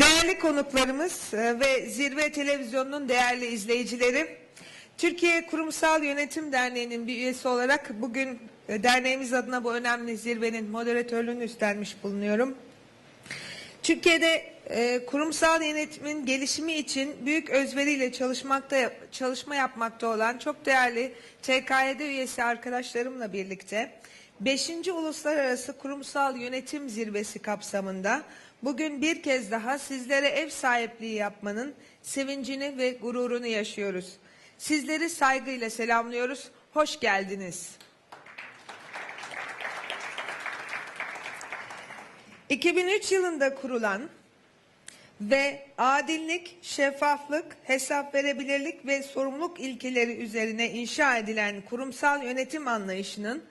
Değerli konuklarımız e, ve Zirve Televizyonu'nun değerli izleyicileri, Türkiye Kurumsal Yönetim Derneği'nin bir üyesi olarak bugün e, derneğimiz adına bu önemli zirvenin moderatörlüğünü üstlenmiş bulunuyorum. Türkiye'de e, kurumsal yönetimin gelişimi için büyük özveriyle çalışmakta çalışma yapmakta olan çok değerli TKYD üyesi arkadaşlarımla birlikte 5. Uluslararası Kurumsal Yönetim Zirvesi kapsamında bugün bir kez daha sizlere ev sahipliği yapmanın sevincini ve gururunu yaşıyoruz. Sizleri saygıyla selamlıyoruz. Hoş geldiniz. 2003 yılında kurulan ve adillik, şeffaflık, hesap verebilirlik ve sorumluluk ilkeleri üzerine inşa edilen kurumsal yönetim anlayışının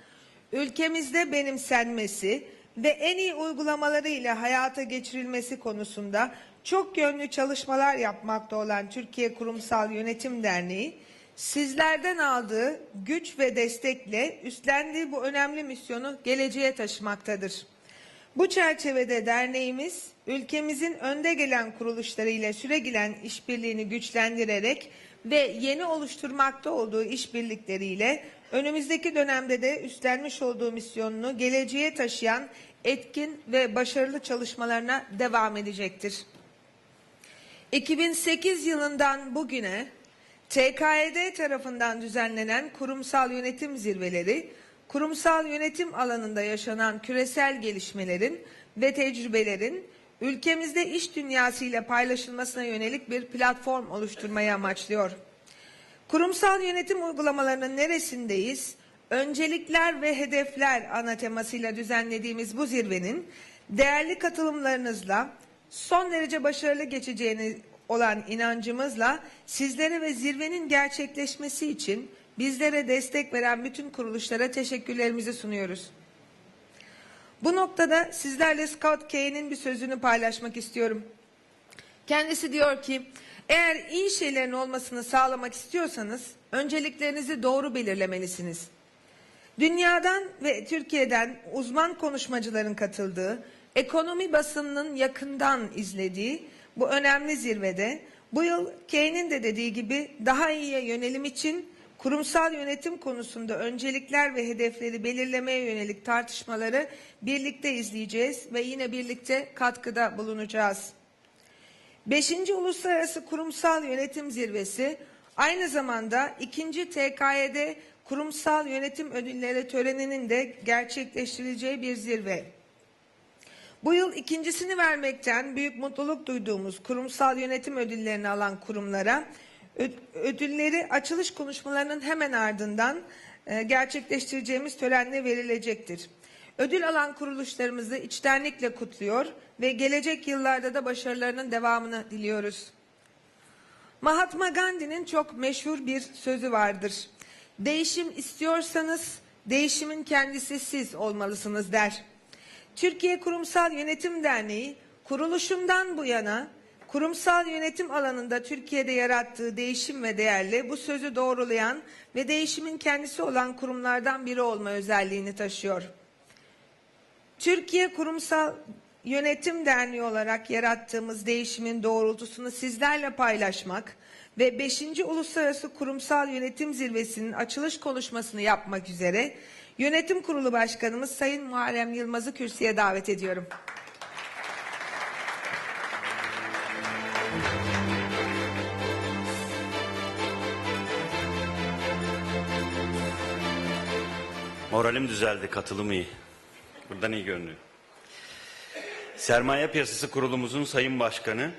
ülkemizde benimsenmesi ve en iyi uygulamalarıyla hayata geçirilmesi konusunda çok yönlü çalışmalar yapmakta olan Türkiye Kurumsal Yönetim Derneği, sizlerden aldığı güç ve destekle üstlendiği bu önemli misyonu geleceğe taşımaktadır. Bu çerçevede derneğimiz ülkemizin önde gelen kuruluşlarıyla süregelen işbirliğini güçlendirerek ve yeni oluşturmakta olduğu işbirlikleriyle önümüzdeki dönemde de üstlenmiş olduğu misyonunu geleceğe taşıyan etkin ve başarılı çalışmalarına devam edecektir. 2008 yılından bugüne TKED tarafından düzenlenen kurumsal yönetim zirveleri, kurumsal yönetim alanında yaşanan küresel gelişmelerin ve tecrübelerin ülkemizde iş dünyasıyla paylaşılmasına yönelik bir platform oluşturmayı amaçlıyor. Kurumsal yönetim uygulamalarının neresindeyiz? Öncelikler ve hedefler ana temasıyla düzenlediğimiz bu zirvenin değerli katılımlarınızla son derece başarılı geçeceğini olan inancımızla sizlere ve zirvenin gerçekleşmesi için bizlere destek veren bütün kuruluşlara teşekkürlerimizi sunuyoruz. Bu noktada sizlerle Scott Kay'nin bir sözünü paylaşmak istiyorum. Kendisi diyor ki, eğer iyi şeylerin olmasını sağlamak istiyorsanız önceliklerinizi doğru belirlemelisiniz. Dünyadan ve Türkiye'den uzman konuşmacıların katıldığı, ekonomi basınının yakından izlediği bu önemli zirvede bu yıl Key'nin de dediği gibi daha iyiye yönelim için kurumsal yönetim konusunda öncelikler ve hedefleri belirlemeye yönelik tartışmaları birlikte izleyeceğiz ve yine birlikte katkıda bulunacağız. 5. Uluslararası Kurumsal Yönetim Zirvesi aynı zamanda 2. TKY'de Kurumsal Yönetim Ödülleri töreninin de gerçekleştirileceği bir zirve. Bu yıl ikincisini vermekten büyük mutluluk duyduğumuz kurumsal yönetim ödüllerini alan kurumlara ödülleri açılış konuşmalarının hemen ardından e, gerçekleştireceğimiz törenle verilecektir. Ödül alan kuruluşlarımızı içtenlikle kutluyor ve gelecek yıllarda da başarılarının devamını diliyoruz. Mahatma Gandhi'nin çok meşhur bir sözü vardır. Değişim istiyorsanız değişimin kendisi siz olmalısınız der. Türkiye Kurumsal Yönetim Derneği kuruluşundan bu yana kurumsal yönetim alanında Türkiye'de yarattığı değişim ve değerle bu sözü doğrulayan ve değişimin kendisi olan kurumlardan biri olma özelliğini taşıyor. Türkiye Kurumsal Yönetim Derneği olarak yarattığımız değişimin doğrultusunu sizlerle paylaşmak ve 5. Uluslararası Kurumsal Yönetim Zirvesi'nin açılış konuşmasını yapmak üzere Yönetim Kurulu Başkanımız Sayın Muharrem Yılmaz'ı kürsüye davet ediyorum. Moralim düzeldi, katılım iyi. Buradan iyi görünüyor. Sermaye Piyasası Kurulumuzun Sayın Başkanı,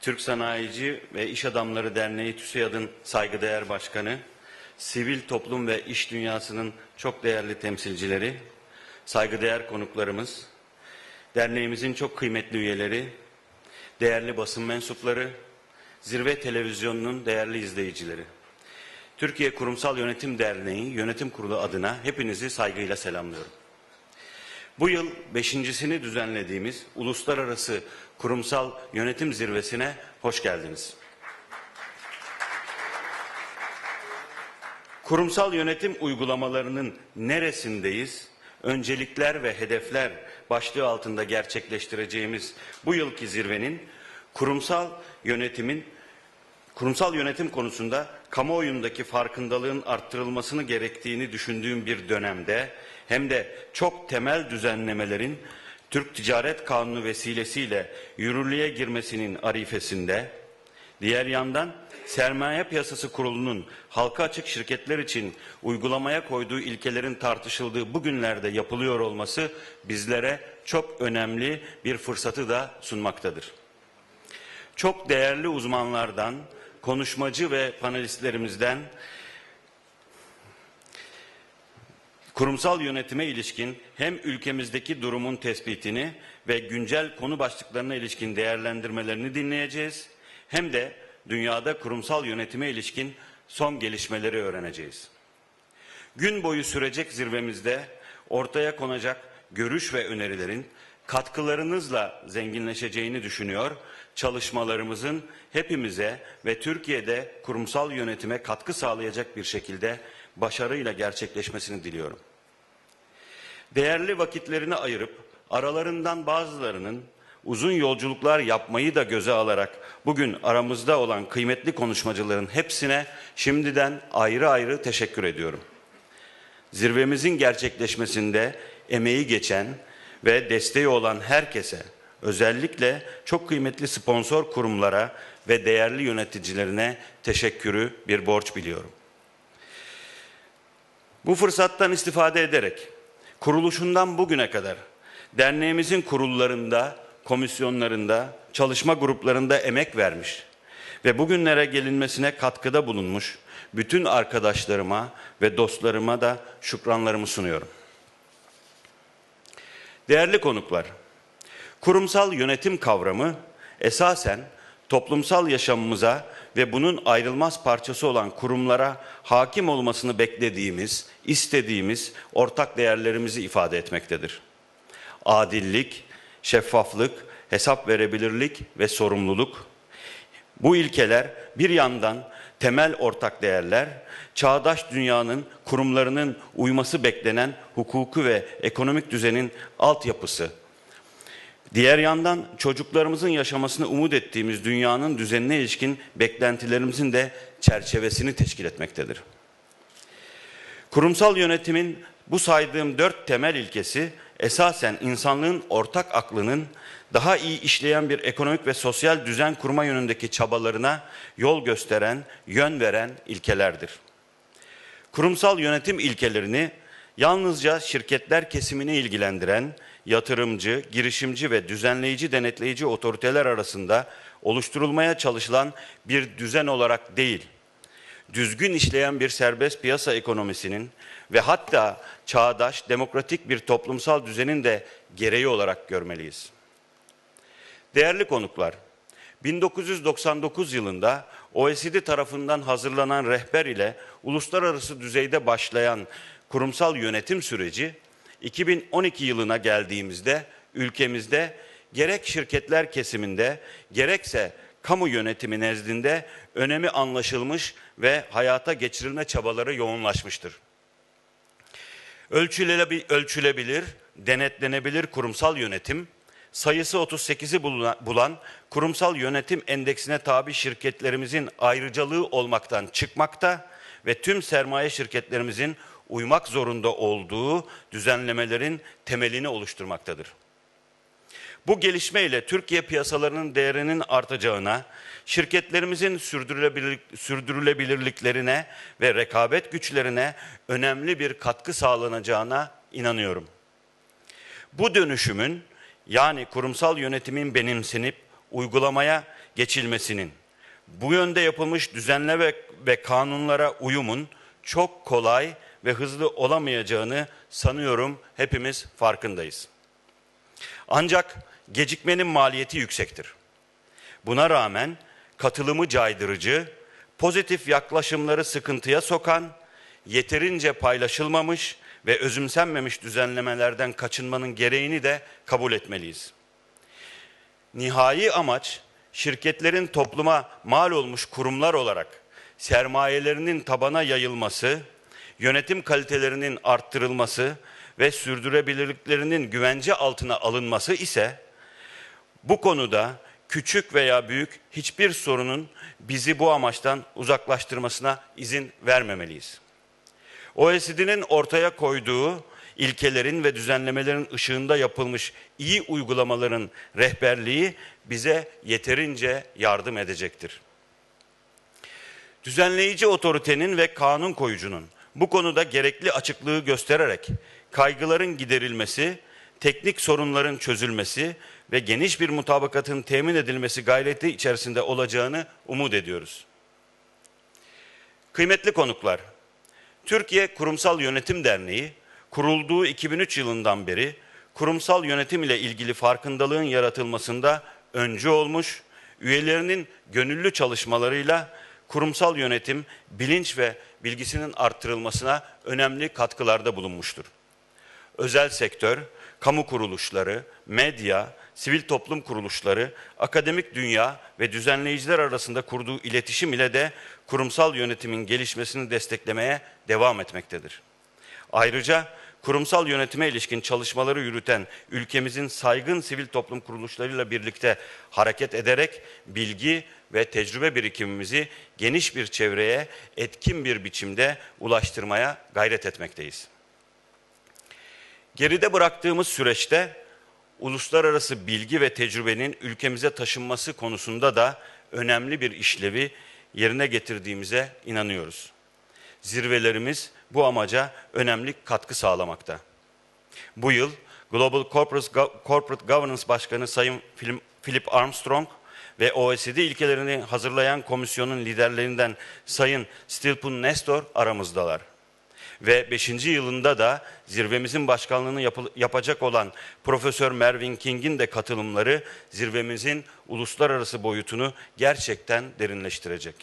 Türk Sanayici ve İş Adamları Derneği TÜSİAD'ın saygıdeğer başkanı, sivil toplum ve iş dünyasının çok değerli temsilcileri, saygıdeğer konuklarımız, derneğimizin çok kıymetli üyeleri, değerli basın mensupları, Zirve Televizyonu'nun değerli izleyicileri. Türkiye Kurumsal Yönetim Derneği Yönetim Kurulu adına hepinizi saygıyla selamlıyorum. Bu yıl beşincisini düzenlediğimiz Uluslararası Kurumsal Yönetim Zirvesi'ne hoş geldiniz. Kurumsal yönetim uygulamalarının neresindeyiz? Öncelikler ve hedefler başlığı altında gerçekleştireceğimiz bu yılki zirvenin kurumsal yönetimin kurumsal yönetim konusunda kamuoyundaki farkındalığın arttırılmasını gerektiğini düşündüğüm bir dönemde hem de çok temel düzenlemelerin Türk Ticaret Kanunu vesilesiyle yürürlüğe girmesinin arifesinde diğer yandan Sermaye Piyasası Kurulu'nun halka açık şirketler için uygulamaya koyduğu ilkelerin tartışıldığı bu günlerde yapılıyor olması bizlere çok önemli bir fırsatı da sunmaktadır. Çok değerli uzmanlardan, konuşmacı ve panelistlerimizden kurumsal yönetime ilişkin hem ülkemizdeki durumun tespitini ve güncel konu başlıklarına ilişkin değerlendirmelerini dinleyeceğiz. Hem de dünyada kurumsal yönetime ilişkin son gelişmeleri öğreneceğiz. Gün boyu sürecek zirvemizde ortaya konacak görüş ve önerilerin katkılarınızla zenginleşeceğini düşünüyor. Çalışmalarımızın hepimize ve Türkiye'de kurumsal yönetime katkı sağlayacak bir şekilde başarıyla gerçekleşmesini diliyorum. Değerli vakitlerini ayırıp aralarından bazılarının uzun yolculuklar yapmayı da göze alarak bugün aramızda olan kıymetli konuşmacıların hepsine şimdiden ayrı ayrı teşekkür ediyorum. Zirvemizin gerçekleşmesinde emeği geçen ve desteği olan herkese, özellikle çok kıymetli sponsor kurumlara ve değerli yöneticilerine teşekkürü bir borç biliyorum. Bu fırsattan istifade ederek kuruluşundan bugüne kadar derneğimizin kurullarında, komisyonlarında, çalışma gruplarında emek vermiş ve bugünlere gelinmesine katkıda bulunmuş bütün arkadaşlarıma ve dostlarıma da şükranlarımı sunuyorum. Değerli konuklar, kurumsal yönetim kavramı esasen toplumsal yaşamımıza ve bunun ayrılmaz parçası olan kurumlara hakim olmasını beklediğimiz, istediğimiz ortak değerlerimizi ifade etmektedir. Adillik, şeffaflık, hesap verebilirlik ve sorumluluk. Bu ilkeler bir yandan temel ortak değerler, çağdaş dünyanın kurumlarının uyması beklenen hukuku ve ekonomik düzenin altyapısı. Diğer yandan çocuklarımızın yaşamasını umut ettiğimiz dünyanın düzenine ilişkin beklentilerimizin de çerçevesini teşkil etmektedir. Kurumsal yönetimin bu saydığım dört temel ilkesi esasen insanlığın ortak aklının daha iyi işleyen bir ekonomik ve sosyal düzen kurma yönündeki çabalarına yol gösteren, yön veren ilkelerdir. Kurumsal yönetim ilkelerini yalnızca şirketler kesimini ilgilendiren yatırımcı, girişimci ve düzenleyici denetleyici otoriteler arasında oluşturulmaya çalışılan bir düzen olarak değil, düzgün işleyen bir serbest piyasa ekonomisinin ve hatta çağdaş demokratik bir toplumsal düzenin de gereği olarak görmeliyiz. Değerli konuklar, 1999 yılında OECD tarafından hazırlanan rehber ile uluslararası düzeyde başlayan kurumsal yönetim süreci 2012 yılına geldiğimizde ülkemizde gerek şirketler kesiminde gerekse kamu yönetimi nezdinde önemi anlaşılmış ve hayata geçirilme çabaları yoğunlaşmıştır. Ölçülebilir, denetlenebilir kurumsal yönetim, sayısı 38'i bulan kurumsal yönetim endeksine tabi şirketlerimizin ayrıcalığı olmaktan çıkmakta ve tüm sermaye şirketlerimizin uymak zorunda olduğu düzenlemelerin temelini oluşturmaktadır. Bu gelişmeyle Türkiye piyasalarının değerinin artacağına, şirketlerimizin sürdürülebilirlik, sürdürülebilirliklerine ve rekabet güçlerine önemli bir katkı sağlanacağına inanıyorum. Bu dönüşümün yani kurumsal yönetimin benimsenip uygulamaya geçilmesinin, bu yönde yapılmış düzenle ve, ve kanunlara uyumun çok kolay ve hızlı olamayacağını sanıyorum hepimiz farkındayız. Ancak gecikmenin maliyeti yüksektir. Buna rağmen katılımı caydırıcı, pozitif yaklaşımları sıkıntıya sokan, yeterince paylaşılmamış ve özümsenmemiş düzenlemelerden kaçınmanın gereğini de kabul etmeliyiz. Nihai amaç şirketlerin topluma mal olmuş kurumlar olarak sermayelerinin tabana yayılması, yönetim kalitelerinin arttırılması ve sürdürebilirliklerinin güvence altına alınması ise bu konuda küçük veya büyük hiçbir sorunun bizi bu amaçtan uzaklaştırmasına izin vermemeliyiz. OECD'nin ortaya koyduğu ilkelerin ve düzenlemelerin ışığında yapılmış iyi uygulamaların rehberliği bize yeterince yardım edecektir. Düzenleyici otoritenin ve kanun koyucunun bu konuda gerekli açıklığı göstererek kaygıların giderilmesi, teknik sorunların çözülmesi ve geniş bir mutabakatın temin edilmesi gayreti içerisinde olacağını umut ediyoruz. Kıymetli konuklar, Türkiye Kurumsal Yönetim Derneği kurulduğu 2003 yılından beri kurumsal yönetim ile ilgili farkındalığın yaratılmasında öncü olmuş, üyelerinin gönüllü çalışmalarıyla kurumsal yönetim bilinç ve bilgisinin arttırılmasına önemli katkılarda bulunmuştur. Özel sektör, kamu kuruluşları, medya, sivil toplum kuruluşları, akademik dünya ve düzenleyiciler arasında kurduğu iletişim ile de kurumsal yönetimin gelişmesini desteklemeye devam etmektedir. Ayrıca kurumsal yönetime ilişkin çalışmaları yürüten ülkemizin saygın sivil toplum kuruluşlarıyla birlikte hareket ederek bilgi ve tecrübe birikimimizi geniş bir çevreye etkin bir biçimde ulaştırmaya gayret etmekteyiz. Geride bıraktığımız süreçte uluslararası bilgi ve tecrübenin ülkemize taşınması konusunda da önemli bir işlevi yerine getirdiğimize inanıyoruz. Zirvelerimiz bu amaca önemli katkı sağlamakta. Bu yıl Global Corporate, Go- Corporate Governance Başkanı Sayın Phil- Philip Armstrong ve OECD ilkelerini hazırlayan komisyonun liderlerinden Sayın Stilpun Nestor aramızdalar. Ve 5. yılında da zirvemizin başkanlığını yapı- yapacak olan Profesör Mervyn King'in de katılımları zirvemizin uluslararası boyutunu gerçekten derinleştirecek.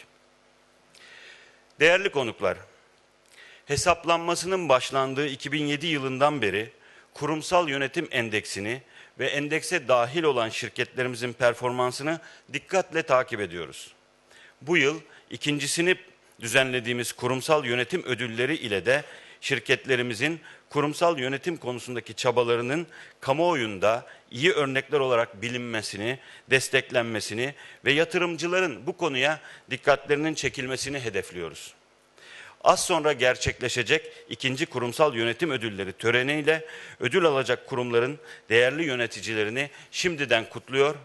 Değerli konuklar, hesaplanmasının başlandığı 2007 yılından beri kurumsal yönetim endeksini ve endekse dahil olan şirketlerimizin performansını dikkatle takip ediyoruz. Bu yıl ikincisini düzenlediğimiz kurumsal yönetim ödülleri ile de şirketlerimizin kurumsal yönetim konusundaki çabalarının kamuoyunda iyi örnekler olarak bilinmesini, desteklenmesini ve yatırımcıların bu konuya dikkatlerinin çekilmesini hedefliyoruz. Az sonra gerçekleşecek ikinci kurumsal yönetim ödülleri töreniyle ödül alacak kurumların değerli yöneticilerini şimdiden kutluyor.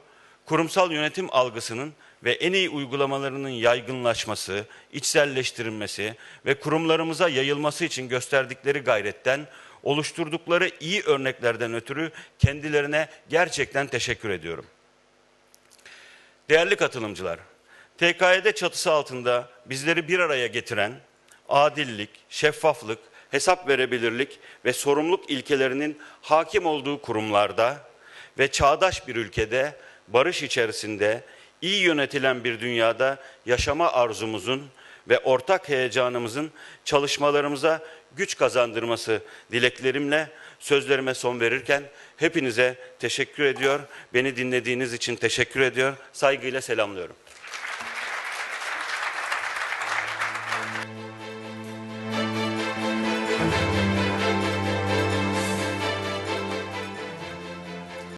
Kurumsal yönetim algısının ve en iyi uygulamalarının yaygınlaşması, içselleştirilmesi ve kurumlarımıza yayılması için gösterdikleri gayretten, oluşturdukları iyi örneklerden ötürü kendilerine gerçekten teşekkür ediyorum. Değerli katılımcılar, TKYD çatısı altında bizleri bir araya getiren adillik, şeffaflık, hesap verebilirlik ve sorumluluk ilkelerinin hakim olduğu kurumlarda ve çağdaş bir ülkede barış içerisinde iyi yönetilen bir dünyada yaşama arzumuzun ve ortak heyecanımızın çalışmalarımıza güç kazandırması dileklerimle sözlerime son verirken hepinize teşekkür ediyor. Beni dinlediğiniz için teşekkür ediyor. Saygıyla selamlıyorum.